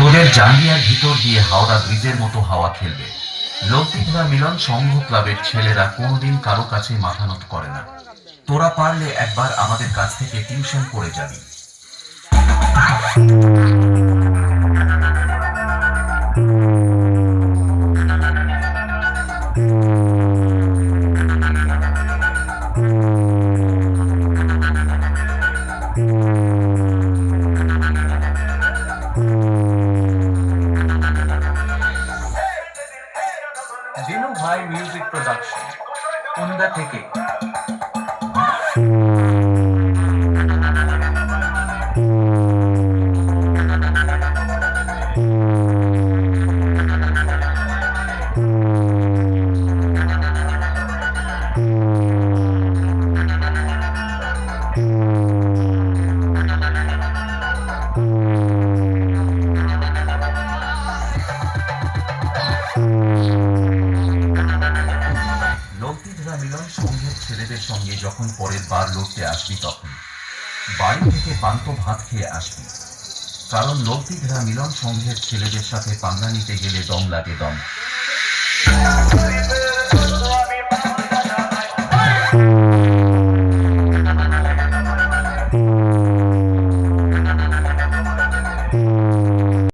তোদের জাঙ্গিয়ার ভিতর দিয়ে হাওড়া ব্রিজের মতো হাওয়া খেলবে। লক্ষ্মীধরা মিলন সংঘ ক্লাবের ছেলেরা কোনোদিন কারও কাছে মাথা নত করে না। তোরা পারলে একবার আমাদের কাছ থেকে টিউশন করে যাবি। দিনু ভাই মিউজিক প্রোডাকশন কুন্দা থেকে। লক্ষ্মীধরা ছেলেদের সঙ্গে যখন পরের বার লড়তে আসবি তখন, বাড়ি থেকে পান্ত ভাত খেয়ে আসবি। কারণ লক্ষ্মীধরা মিলন সংঘের ছেলেদের সাথে পাঙ্গা নিতে গেলে দম লাগে দম।